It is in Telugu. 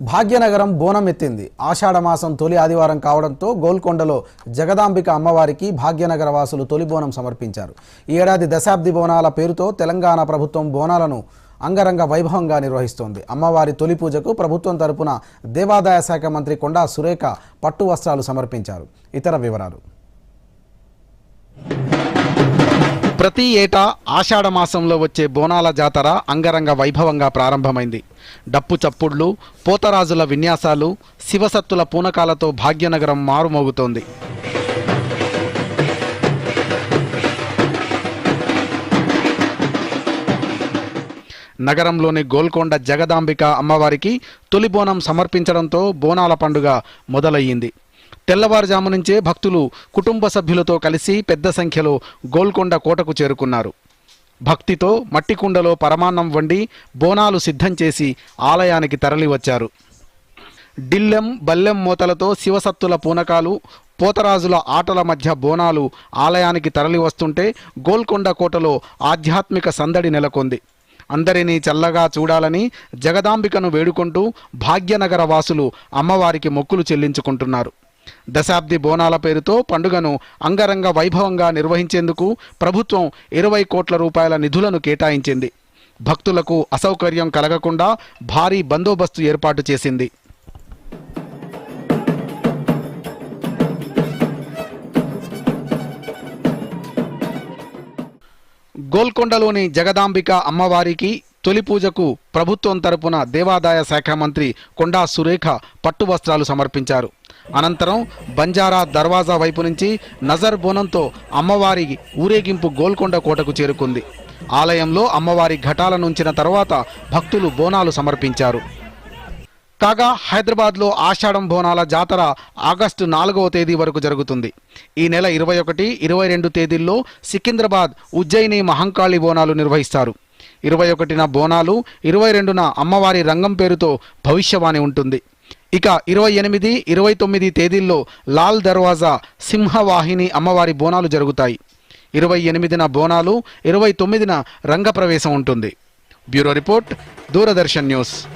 భాగ్యనగరం బోనం ఎత్తింది. ఆషాఢమాసం తొలి ఆదివారం కావడంతో గోల్కొండలో జగదాంబిక అమ్మవారికి భాగ్యనగర వాసులు తొలి బోనం సమర్పించారు. ఈ ఏడాది దశాబ్ది బోనాల పేరుతో తెలంగాణ ప్రభుత్వం బోనాలను అంగరంగ వైభవంగా నిర్వహిస్తోంది. అమ్మవారి తొలి పూజకు ప్రభుత్వం తరపున దేవాదాయ శాఖ మంత్రి కొండా సురేఖ పట్టు వస్త్రాలు సమర్పించారు. ఇతర వివరాలు. ప్రతి ఏటా ఆషాఢ మాసంలో వచ్చే బోనాల జాతర అంగరంగ వైభవంగా ప్రారంభమైంది. డప్పు చప్పుళ్ళు పోతరాజుల విన్యాసాలు శివసత్తుల పూనకాలతో భాగ్యనగరం మారుమోగుతోంది. నగరంలోని గోల్కొండ జగదాంబిక అమ్మవారికి తొలి బోనం సమర్పించడంతో బోనాల పండుగ మొదలయ్యింది. తెల్లవారుజాము నుంచే భక్తులు కుటుంబ సభ్యులతో కలిసి పెద్ద సంఖ్యలో గోల్కొండ కోటకు చేరుకున్నారు. భక్తితో మట్టి కుండలో పరమాన్నం వండి బోనాలు సిద్ధం చేసి ఆలయానికి తరలివచ్చారు. డిల్లెం బల్లెం మూతలతో శివసత్తుల పూనకాలు పోతరాజుల ఆటల మధ్య బోనాలు ఆలయానికి తరలి వస్తుంటే గోల్కొండ కోటలో ఆధ్యాత్మిక సందడి నెలకొంది. అందరినీ చల్లగా చూడాలని జగదాంబికను వేడుకుంటూ భాగ్యనగర వాసులు అమ్మవారికి మొక్కులు చెల్లించుకుంటున్నారు. దశాబ్ది బోనాల పేరుతో పండుగను అంగరంగ వైభవంగా నిర్వహించేందుకు ప్రభుత్వం ఇరవై కోట్ల రూపాయల నిధులను కేటాయించింది. భక్తులకు అసౌకర్యం కలగకుండా భారీ బందోబస్తు ఏర్పాటు చేసింది. గోల్కొండలోని జగదాంబిక అమ్మవారికి తొలి పూజకు ప్రభుత్వం తరపున దేవాదాయ శాఖ మంత్రి కొండా సురేఖ పట్టు వస్త్రాలు సమర్పించారు. అనంతరం బంజారా దర్వాజా వైపు నుంచి నజర్ బోనంతో అమ్మవారి ఊరేగింపు గోల్కొండ కోటకు చేరుకుంది. ఆలయంలో అమ్మవారి ఘటాలను ఉంచిన తర్వాత భక్తులు బోనాలు సమర్పించారు. కాగా హైదరాబాద్లో ఆషాఢం బోనాల జాతర ఆగస్టు నాలుగవ తేదీ వరకు జరుగుతుంది. ఈ నెల ఇరవై ఒకటి ఇరవై రెండు తేదీల్లో సికింద్రాబాద్ ఉజ్జయిని మహంకాళి బోనాలు నిర్వహిస్తారు. ఇరవై ఒకటిన బోనాలు ఇరవై రెండున అమ్మవారి రంగం పేరుతో భవిష్యవాణి ఉంటుంది. ఇక ఇరవై ఎనిమిది ఇరవై తొమ్మిది తేదీల్లో లాల్ దర్వాజా సింహవాహిని అమ్మవారి బోనాలు జరుగుతాయి. ఇరవై ఎనిమిదిన బోనాలు ఇరవై తొమ్మిదిన రంగప్రవేశం ఉంటుంది. Bureau report Doordarshan news.